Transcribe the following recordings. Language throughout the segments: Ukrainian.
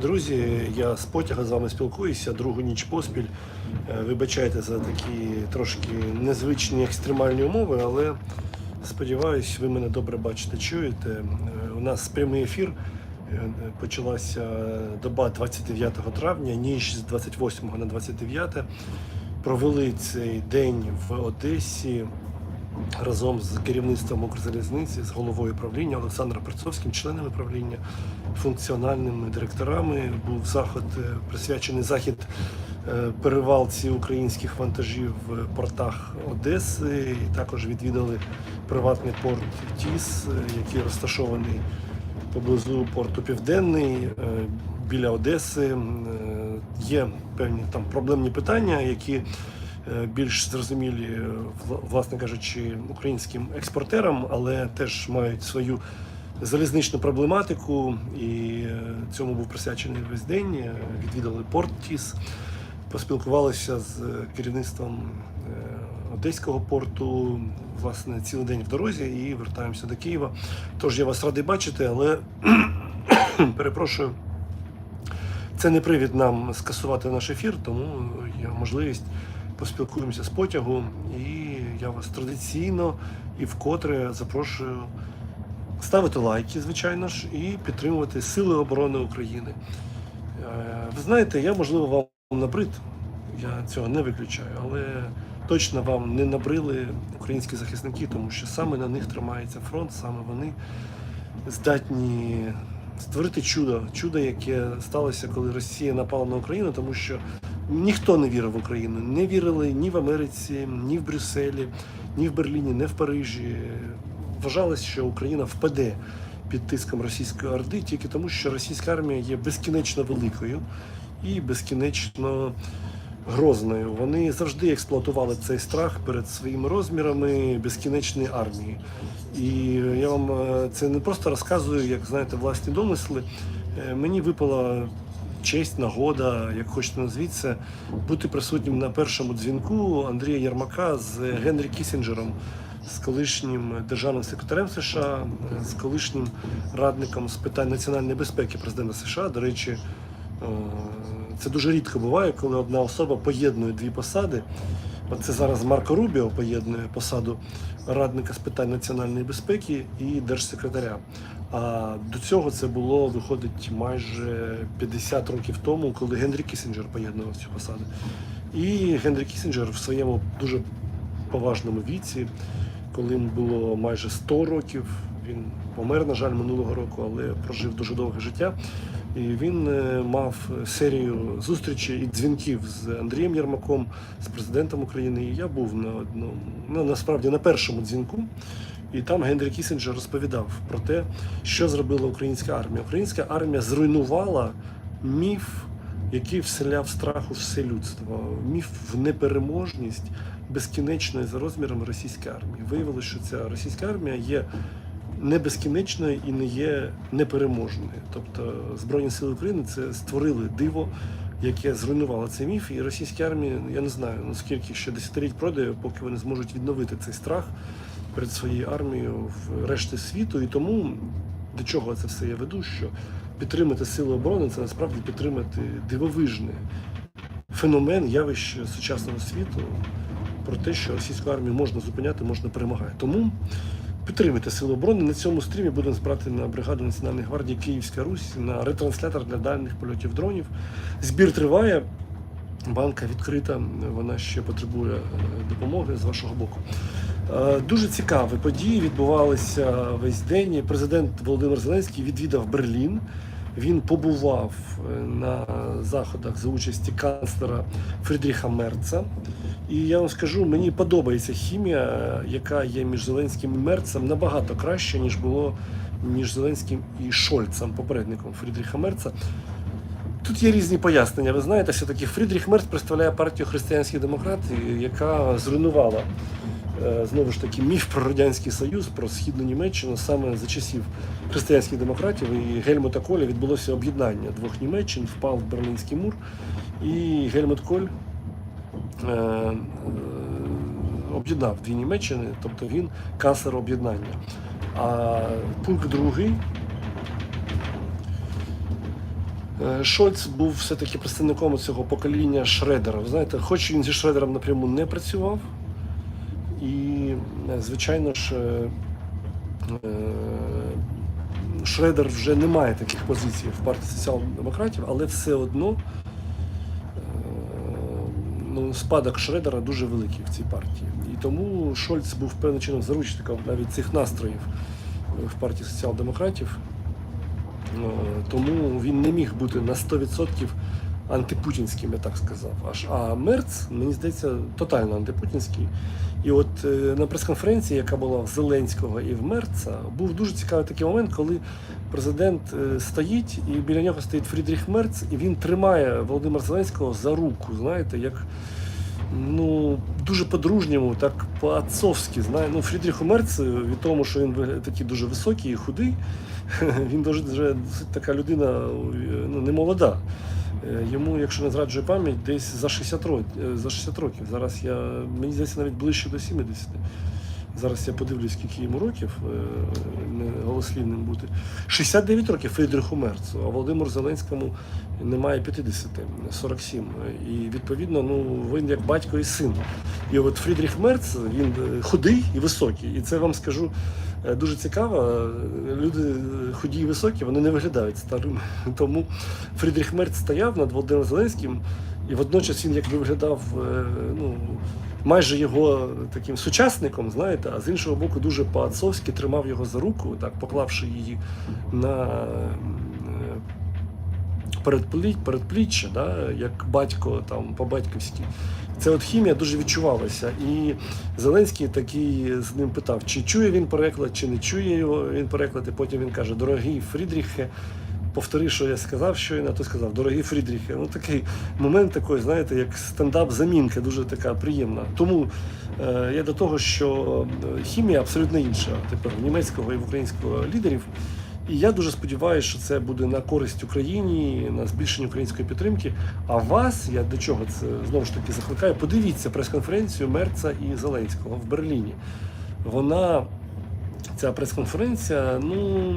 Друзі, я з потяга з вами спілкуюся другу ніч поспіль. Е, Вибачайте за такі трошки незвичні екстремальні умови, але сподіваюсь, ви мене добре бачите, чуєте. Е, У нас прямий ефір. Е, Почалася доба 29 травня, ніч з 28 на 29. Провели цей день в Одесі разом з керівництвом Укрзалізниці, з головою правління Олександром Перцовським, членами правління, функціональними директорами. Був заход, е, присвячений захід е, перевалці українських вантажів в портах Одеси. І також відвідали приватний порт Тіс, е, який розташований поблизу порту Південний біля Одеси. Є певні там проблемні питання, які більш зрозумілі, е, власне кажучи, українським експортерам, але теж мають свою залізничну проблематику. І е, цьому був присвячений весь день. Е, Відвідали порт Тіс, поспілкувалися з е, керівництвом е, Одеського порту. Власне, цілий день в дорозі і вертаємося до Києва. Тож я вас радий бачити, але перепрошую. Це не привід нам скасувати наш ефір, тому є можливість поспілкуємося з потягу. І я вас традиційно і вкотре запрошую ставити лайки, звичайно ж, і підтримувати Сили оборони України. Е, Ви знаєте, я можливо вам набрид, я цього не виключаю, але точно вам не набрили українські захисники, тому що саме на них тримається фронт, саме вони здатні створити чудо, чудо, яке сталося, коли Росія напала на Україну, тому що ніхто не вірив в Україну. Не вірили ні в Америці, ні в Брюсселі, ні в Берліні, ні в Парижі. Вважалось, що Україна впаде під тиском російської орди тільки тому, що російська армія є безкінечно великою і безкінечно грозною. Вони завжди експлуатували цей страх перед своїми розмірами безкінечної армії. І я вам е, це не просто розказую, як знаєте, власні домисли. Е, Мені випала честь, нагода, як хочете назвіться, бути присутнім на першому дзвінку Андрія Єрмака з Генрі Кісінджером, з колишнім державним секретарем США, з колишнім радником з питань національної безпеки президента США. До речі, це дуже рідко буває, коли одна особа поєднує дві посади. Це зараз Марко Рубіо поєднує посаду радника з питань національної безпеки і держсекретаря. А до цього це було виходить майже 50 років тому, коли Генрі Кісінджер поєднував цю посаду. І Генрі Кісінджер в своєму дуже поважному віці, коли йому було майже 100 років, він помер, на жаль, минулого року, але прожив дуже довге життя. І він е, мав серію зустрічей і дзвінків з Андрієм Єрмаком, з президентом України. І я був на одному, ну насправді на першому дзвінку. І там Генрі Кісінджер розповідав про те, що зробила українська армія. Українська армія зруйнувала міф, який вселяв страх у все людство, міф в непереможність безкінечної за розмірами російської армії. Виявилося, що ця російська армія є не безкінечною і не є непереможною. Тобто Збройні Сили України це створили диво, яке зруйнувало цей міф. І російській армії, я не знаю, ну скільки ще десятиліть пройде, поки вони зможуть відновити цей страх перед своєю армією в решті світу. І тому до чого це все я веду? Що підтримати сили оборони це насправді підтримати дивовижний феномен, явище сучасного світу про те, що російську армію можна зупиняти, можна перемагати. Тому підтримуйте сили оборони. На цьому стрімі будемо збирати на бригаду Національної гвардії Київська Русь на ретранслятор для дальних польотів дронів. Збір триває. Банка відкрита, вона ще потребує е, допомоги з вашого боку. Е, Дуже цікаві події відбувалися весь день. Президент Володимир Зеленський відвідав Берлін. Він побував е, на заходах за участі канцлера Фрідріха Мерца. І я вам скажу, мені подобається хімія, е, яка є між Зеленським і Мерцем, набагато краще, ніж було між Зеленським і Шольцем, попередником Фрідріха Мерца. Тут є різні пояснення. Ви знаєте, що таки Фрідріх Мерц представляє партію християнських демократів, яка зруйнувала знову ж таки міф про радянський союз, про східну Німеччину саме за часів християнських демократів і Гельмута Коля відбулося об'єднання двох Німеччин, впав Берлінський мур, і Гельмут Коль е, е, об'єднав дві Німеччини, тобто він канцлер об'єднання. А пункт другий Е, Шольц був все-таки представником цього покоління Шредера. Ви знаєте, хоч він зі Шредером напряму не працював, е, звичайно ж, е, е, Шредер вже не має таких позицій в партії соціал-демократів, але все одно е, ну, спадок Шредера дуже великий в цій партії. І тому Шольц був певним чином заручником навіть цих настроїв е, в партії соціал-демократів. Е, Тому він не міг бути на 100% антипутінським, я так сказав. Аж а Мерц, мені здається, тотально антипутінський. І от е, на прес-конференції, яка була в Зеленського і в Мерца, був дуже цікавий такий момент, коли президент е, стоїть, і біля нього стоїть Фрідріх Мерц, і він тримає Володимира Зеленського за руку, знаєте, як ну, дуже по-дружньому, так по-отцовськи. Знає. Ну, Фрідріху Мерц, від того, що він такий дуже високий і худий, він дуже, дуже така людина ну, не молода. Е, Йому, якщо не зраджує пам'ять, десь за 60 років. За 60 років. Зараз я, мені здається, навіть ближче до 70. Зараз я подивлюсь, скільки йому років, е, не голослівним бути. 69 років Фрідриху Мерцу, а Володимиру Зеленському немає 50, 47. І відповідно, ну він як батько і син. І от Фрідріх Мерц, він е, худий і високий. І це вам скажу е, дуже цікаво. Люди худі і високі, вони не виглядають старими. Тому Фрідріх Мерц стояв над Володимиром Зеленським, і водночас він якби виглядав е, ну, майже його таким сучасником, знаєте, а з іншого боку, дуже по-отцовськи тримав його за руку, так поклавши її на е, передпліччя, да, як батько там по-батьківськи. Це от хімія дуже відчувалася. І Зеленський такий з ним питав, чи чує він переклад, чи не чує його він переклад. І потім він каже: Дорогий Фрідріхе, повтори, що я сказав, щойно, а той сказав, дорогі Фрідріхе. Ну такий момент такий, знаєте, як стендап-замінка, дуже така приємна. Тому е, я до того, що хімія абсолютно інша тепер німецького і українського лідерів. І я дуже сподіваюся, що це буде на користь Україні, на збільшення української підтримки. А вас, я до чого це знову ж таки закликаю, подивіться прес-конференцію Мерца і Зеленського в Берліні. Вона, ця прес-конференція, ну,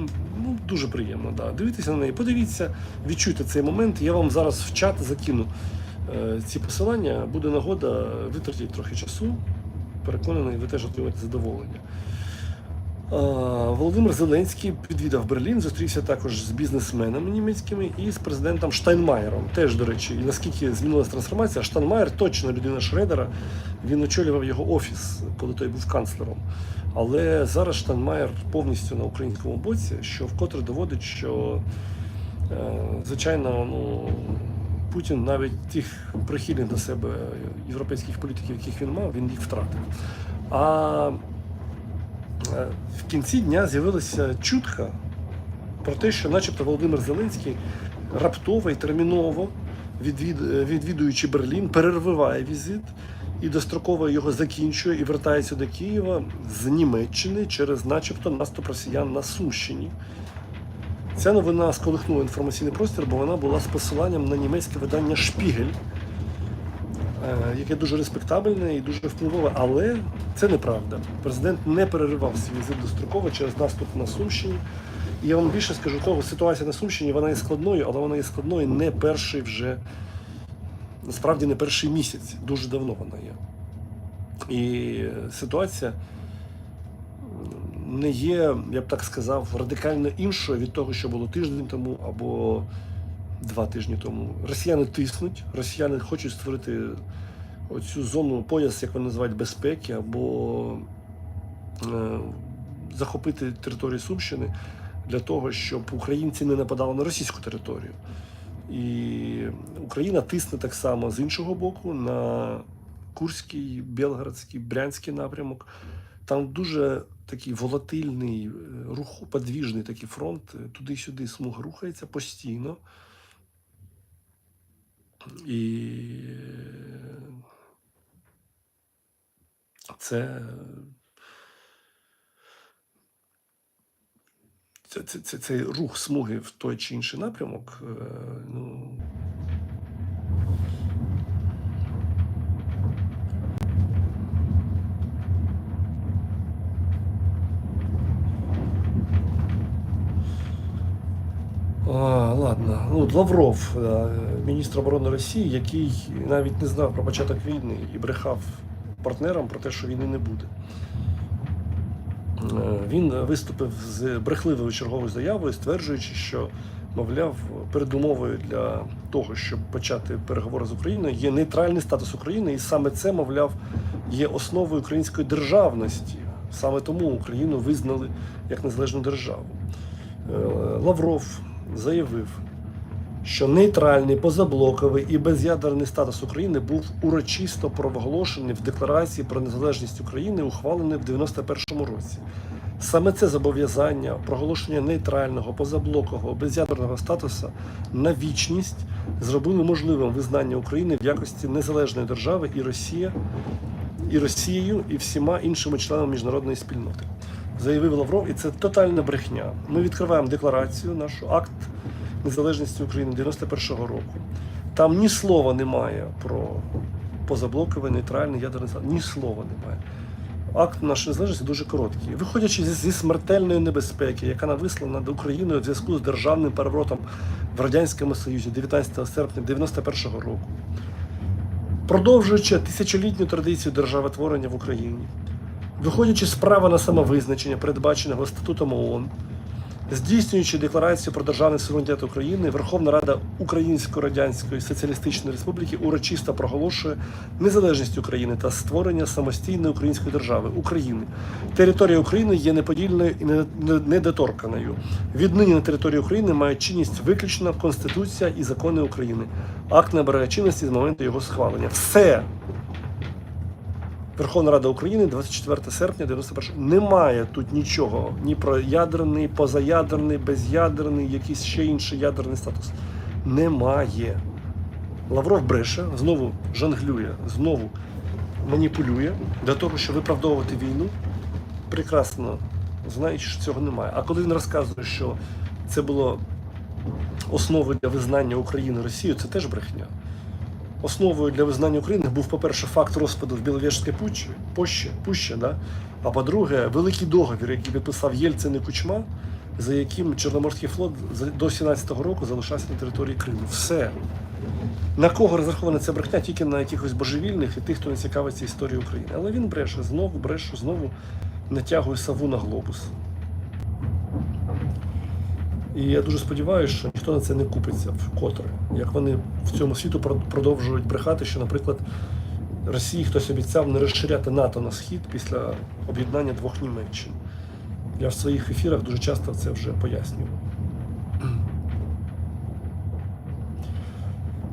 ну дуже приємно. Да. Дивіться на неї, подивіться, відчуйте цей момент. Я вам зараз в чат закину е, ці посилання. Буде нагода витратити трохи часу. Переконаний, ви теж отримаєте задоволення. А, Володимир Зеленський відвідав Берлін, зустрівся також з бізнесменами німецькими і з президентом Штайнмаєром. Теж, до речі, і наскільки змінилася трансформація, Штайнмаєр точно людина Шредера. Він очолював його офіс, коли той був канцлером. Але зараз Штайнмаєр повністю на українському боці, що вкотре доводить, що е, звичайно, ну. Путін навіть тих прихильних до себе європейських політиків, яких він мав, він їх втратив. А Е, в кінці дня з'явилася чутка про те, що, начебто, Володимир Зеленський раптово і терміново, е, відвідуючи Берлін, перервиває візит і достроково його закінчує і вертається до Києва з Німеччини через, начебто, наступ росіян на Сумщині. Ця новина сколихнула інформаційний простір, бо вона була з посиланням на німецьке видання Шпігель, е, яке дуже респектабельне і дуже впливове, але це неправда. Президент не переривав свій візит достроково через наступ на Сумщині. І я вам більше скажу того, ситуація на Сумщині вона є складною, але вона є складною не перший вже, насправді не перший місяць. Дуже давно вона є. І ситуація не є, я б так сказав, радикально іншою від того, що було тиждень тому або два тижні тому. Росіяни тиснуть, росіяни хочуть створити оцю зону пояс, як вони називають, безпеки, або е, захопити територію Сумщини для того, щоб українці не нападали на російську територію. І Україна тисне так само з іншого боку на Курський, Білгородський, Брянський напрямок. Там дуже такий волатильний, е, рух, подвіжний такий фронт, туди-сюди смуга рухається постійно. І це, це, це, це, цей рух смуги в той чи інший напрямок. е, Ну, А, ладно. Ну, Лавров, е, міністр оборони Росії, який навіть не знав про початок війни і брехав партнерам про те, що війни не буде. Е, Він виступив з брехливою черговою заявою, стверджуючи, що, мовляв, передумовою для того, щоб почати переговори з Україною, є нейтральний статус України, і саме це, мовляв, є основою української державності. Саме тому Україну визнали як незалежну державу. Е, Лавров заявив, що нейтральний, позаблоковий і без'ядерний статус України був урочисто проголошений в Декларації про незалежність України, ухвалений в 91-му році. Саме це зобов'язання проголошення нейтрального, позаблокового, без'ядерного статусу на вічність зробили можливим визнання України в якості незалежної держави і Росія, і Росією, і всіма іншими членами міжнародної спільноти. Заявив Лавров, і це тотальна брехня. Ми відкриваємо декларацію, нашу акт незалежності України 91-го року. Там ні слова немає про позаблоковий, нейтральний ядерний статус. Ні слова немає. Акт нашої незалежності дуже короткий. Виходячи зі, зі смертельної небезпеки, яка нависла над Україною в зв'язку з державним переворотом в Радянському Союзі 19 серпня 91-го року, продовжуючи тисячолітню традицію державотворення в Україні, виходячи з права на самовизначення, передбаченого статутом ООН, здійснюючи декларацію про державний суверенітет України, Верховна Рада Українсько-Радянської Соціалістичної Республіки урочисто проголошує незалежність України та створення самостійної української держави України. Територія України є неподільною і не- не- недоторканою. Віднині на території України має чинність виключно Конституція і закони України. Акт набирає чинності з моменту його схвалення. Все. Верховна Рада України, 24 серпня 91 Немає тут нічого ні про ядерний, позаядерний, безядерний, якийсь ще інший ядерний статус. Немає. Лавров бреше, знову жонглює, знову маніпулює для того, щоб виправдовувати війну. Прекрасно знаючи, що цього немає. А коли він розказує, що це було основою для визнання України Росією, це теж брехня. Основою для визнання України був, по-перше, факт розпаду в Біловежській пущі, пущі, пущі да? а по-друге, великий договір, який підписав Єльцин і Кучма, за яким Чорноморський флот до 17-го року залишався на території Криму. Все. На кого розрахована ця брехня? Тільки на якихось божевільних і тих, хто не цікавиться історією України. Але він бреше, знову бреше, знову натягує саву на глобус. І я дуже сподіваюся, що ніхто на це не купиться вкотре. Як вони в цьому світу продовжують брехати, що, наприклад, Росії хтось обіцяв не розширяти НАТО на схід після об'єднання двох Німеччин. Я в своїх ефірах дуже часто це вже пояснював.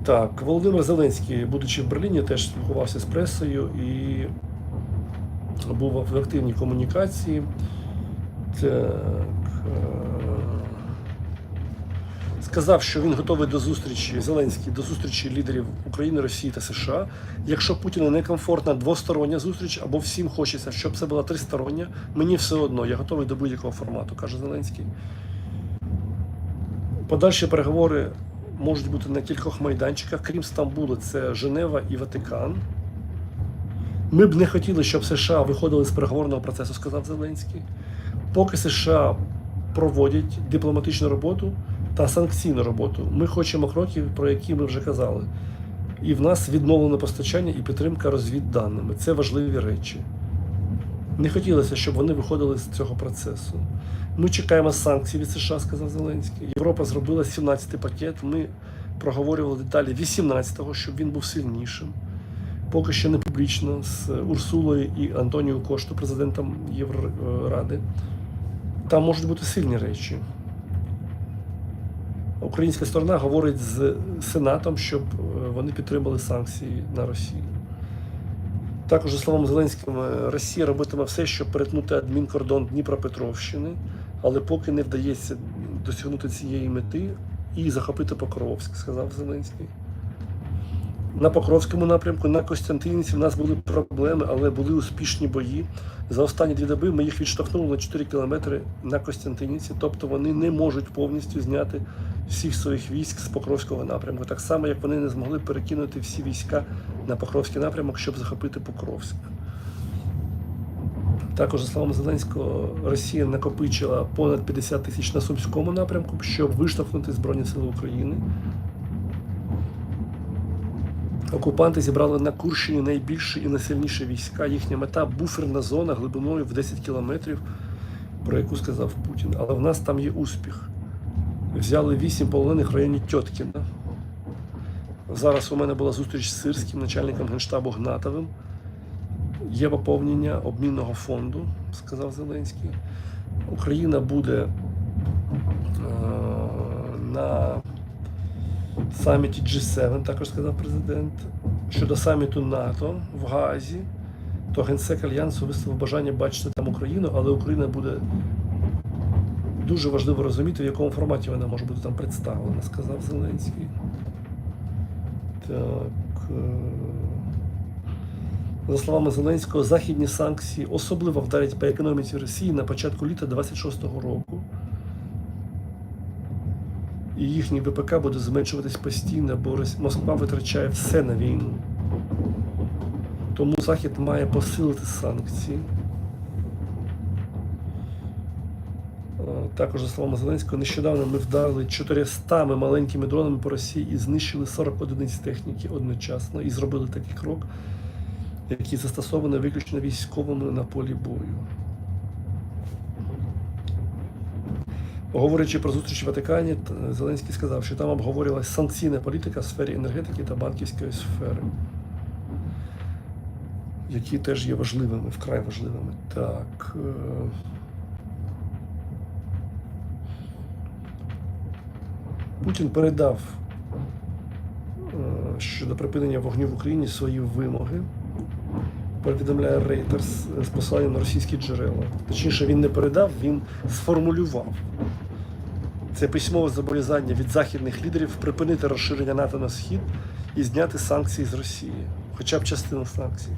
Так, Володимир Зеленський, будучи в Берліні, теж спілкувався з пресою і був в активній комунікації. Так. Сказав, що він готовий до зустрічі Зеленський до зустрічі лідерів України, Росії та США. Якщо Путіну некомфортна двостороння зустріч або всім хочеться, щоб це була тристороння, мені все одно, я готовий до будь-якого формату, каже Зеленський. Подальші переговори можуть бути на кількох майданчиках, крім Стамбула, це Женева і Ватикан. Ми б не хотіли, щоб США виходили з переговорного процесу, сказав Зеленський. Поки США проводять дипломатичну роботу та санкційну роботу, ми хочемо кроків, про які ми вже казали. І в нас відновлено постачання і підтримка розвідданими. Це важливі речі. Не хотілося, щоб вони виходили з цього процесу. Ми чекаємо санкцій від США, сказав Зеленський. Європа зробила 17-й пакет. Ми проговорювали деталі 18-го, щоб він був сильнішим. Поки що не публічно з Урсулою і Антоніо Кошту, президентом Євроради. Там можуть бути сильні речі. Українська сторона говорить з Сенатом, щоб е, вони підтримали санкції на Росію. Також, за словом Зеленським, е, Росія робитиме все, щоб перетнути адмінкордон Дніпропетровщини, але поки не вдається досягнути цієї мети і захопити Покровськ, сказав Зеленський. На Покровському напрямку, на Костянтинівці в нас були проблеми, але були успішні бої. За останні дві доби ми їх відштовхнули на 4 кілометри на Костянтинівці, тобто вони не можуть повністю зняти всіх своїх військ з Покровського напрямку. Так само, як вони не змогли перекинути всі війська на Покровський напрямок, щоб захопити Покровськ. Також, за словами Зеленського, Росія накопичила понад 50 тисяч на Сумському напрямку, щоб виштовхнути Збройні Сили України. Окупанти зібрали на Курщині найбільші і найсильніші війська. Їхня мета буферна зона глибиною в 10 кілометрів, про яку сказав Путін. Але в нас там є успіх. Взяли вісім полонених в районі Тьоткіна. Зараз у мене була зустріч з сирським начальником генштабу Гнатовим. Є поповнення обмінного фонду, сказав Зеленський. Україна буде е, на саміті G7, також сказав президент. Щодо саміту НАТО в Гаазі, то генсек Альянсу висловив бажання бачити там Україну, але Україна буде дуже важливо розуміти, в якому форматі вона може бути там представлена, сказав Зеленський. Так. е, За словами Зеленського, західні санкції особливо вдарять по економіці Росії на початку літа 26-го року. І їхній ВПК буде зменшуватись постійно, бо Москва витрачає все на війну. Тому Захід має посилити санкції. Е, Також, за словами Зеленського, нещодавно ми вдарили 400 маленькими дронами по Росії і знищили 40 одиниць техніки одночасно і зробили такий крок, який застосований виключно військовими на полі бою. Говорячи про зустріч в Ватикані, Зеленський сказав, що там обговорювалася санкційна політика в сфері енергетики та банківської сфери, які теж є важливими, вкрай важливими. Так. е, Путін передав е, щодо припинення вогню в Україні свої вимоги. Повідомляє Reuters з посиланням на російські джерела. Точніше, він не передав, він сформулював. Це письмове зобов'язання від західних лідерів припинити розширення НАТО на схід і зняти санкції з Росії, хоча б частину санкцій.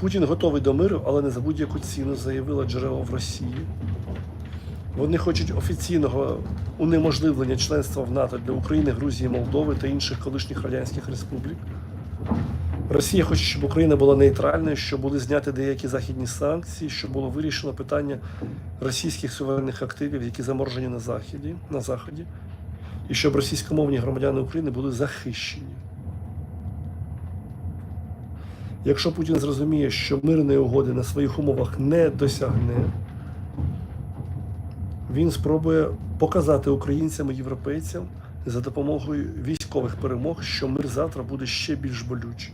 Путін готовий до миру, але не за будь-яку ціну, заявила джерело в Росії. Вони хочуть офіційного унеможливлення членства в НАТО для України, Грузії, Молдови та інших колишніх радянських республік. Росія хоче, щоб Україна була нейтральною, щоб були зняті деякі західні санкції, щоб було вирішено питання російських суверенних активів, які заморожені на Заході, на Заході, і щоб російськомовні громадяни України були захищені. Якщо Путін зрозуміє, що мирної угоди на своїх умовах не досягне, він спробує показати українцям і європейцям за допомогою військових перемог, що мир завтра буде ще більш болючим.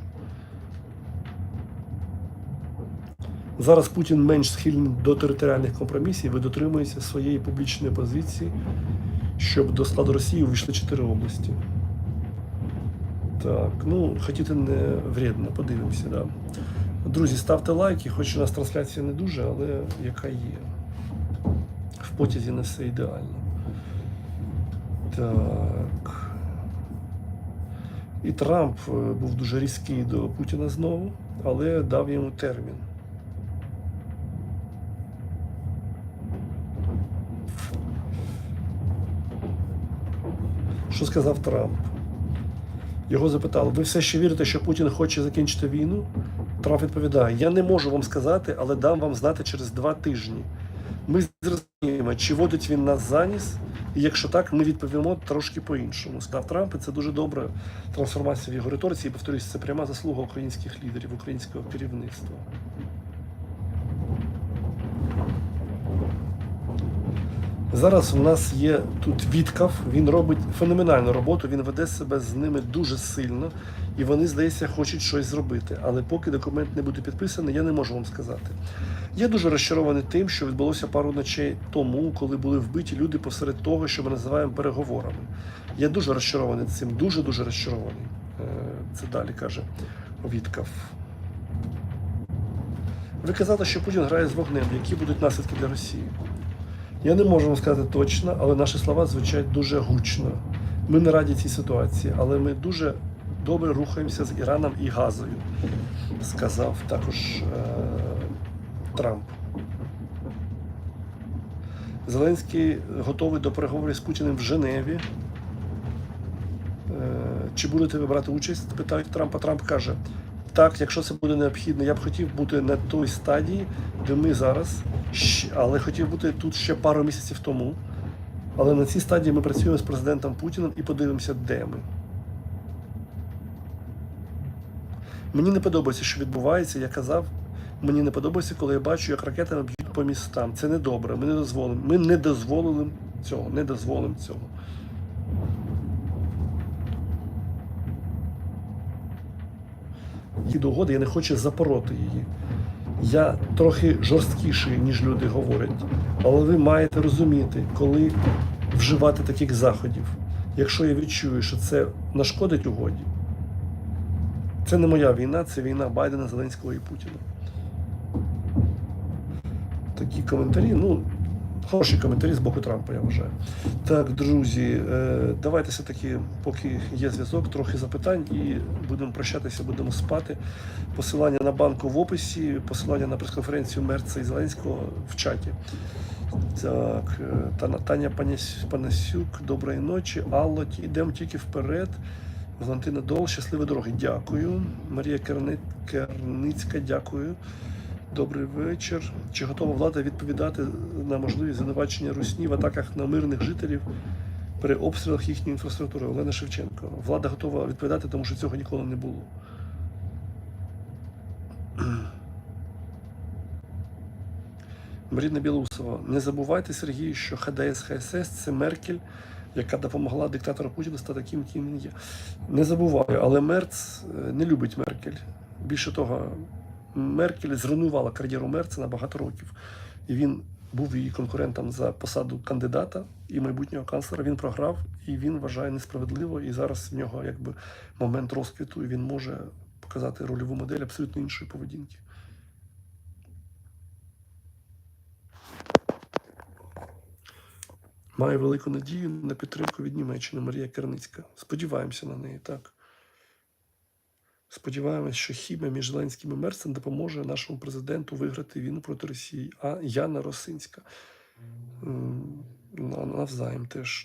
Зараз Путін менш схильний до територіальних компромісів і дотримується своєї публічної позиції, щоб до складу Росії увійшли чотири області. Так, ну, хотіти не вредно, подивимося, да. Друзі, ставте лайки, хоч у нас трансляція не дуже, але яка є. В потязі не все ідеально. Так. І Трамп е, був дуже різкий до Путіна знову, але дав йому термін. Що сказав Трамп? Його запитали: ви все ще вірите, що Путін хоче закінчити війну? Трамп відповідає: Я не можу вам сказати, але дам вам знати через два тижні. Ми зрозуміємо, чи водить він нас за ніс, і якщо так, ми відповімо трошки по-іншому. Сказав Трамп, і це дуже добра трансформація в його риториці. І повторюсь, це пряма заслуга українських лідерів, українського керівництва. Зараз у нас є тут Віткав, він робить феноменальну роботу, він веде себе з ними дуже сильно, і вони, здається, хочуть щось зробити. Але поки документ не буде підписаний, я не можу вам сказати. Я дуже розчарований тим, що відбулося пару ночей тому, коли були вбиті люди посеред того, що ми називаємо переговорами. Я дуже розчарований цим, дуже дуже розчарований. Е, Це далі каже Віткав. Ви казали, що Путін грає з вогнем, які будуть наслідки для Росії. Я не можу вам сказати точно, але наші слова звучать дуже гучно. Ми не раді цій ситуації, але ми дуже добре рухаємося з Іраном і Газою, сказав також е- Трамп. Зеленський готовий до переговорів з Путіним в Женеві. Е, Чи будете ви брати участь? Питають Трампа. Трамп каже: Так, якщо це буде необхідно, я б хотів бути на той стадії, де ми зараз, але хотів бути тут ще пару місяців тому. Але на цій стадії ми працюємо з президентом Путіним і подивимося, де ми. Мені не подобається, що відбувається. Я казав, мені не подобається, коли я бачу, як ракетами б'ють по містам. Це недобре. Ми не дозволимо. Ми не дозволили цього. Не дозволимо цього. До угоди, я не хочу запороти її. Я трохи жорсткіший, ніж люди говорять. Але ви маєте розуміти, коли вживати таких заходів. Якщо я відчую, що це нашкодить угоді, це не моя війна, це війна Байдена, Зеленського і Путіна. Такі коментарі, ну, хороші коментарі з боку Трампа, я вважаю. Так, друзі, е, давайте все-таки, поки є зв'язок, трохи запитань і будемо прощатися, будемо спати. Посилання на банку в описі, посилання на прес-конференцію Мерца і Зеленського в чаті. Так, е, Таня Панасюк, доброї ночі. Алло, йдемо тільки вперед. Валентина Дол, щасливої дороги. Дякую. Марія Керни... Керницька, дякую. Добрий вечір. Чи готова влада відповідати на можливі звинувачення Русні в атаках на мирних жителів при обстрілах їхньої інфраструктури? Олена Шевченко. Влада готова відповідати, тому що цього ніколи не було. Маріна Білоусова. Не забувайте, Сергій, що ХДС ХСС це Меркель, яка допомогла диктатору Путіну стати таким, ким він є. Не забуваю, але Мерц е, не любить Меркель. Більше того, Меркель зруйнувала кар'єру Мерца на багато років. І він був її конкурентом за посаду кандидата і майбутнього канцлера. Він програв і він вважає несправедливо. І зараз в нього якби момент розквіту, і він може показати рольову модель абсолютно іншої поведінки. Маю велику надію на підтримку від Німеччини Марія Керницька. Сподіваємося на неї, так. Сподіваємось, що хіба між Зеленським і Мерцем допоможе нашому президенту виграти війну проти Росії. А Яна Росинська. На- Навзаєм теж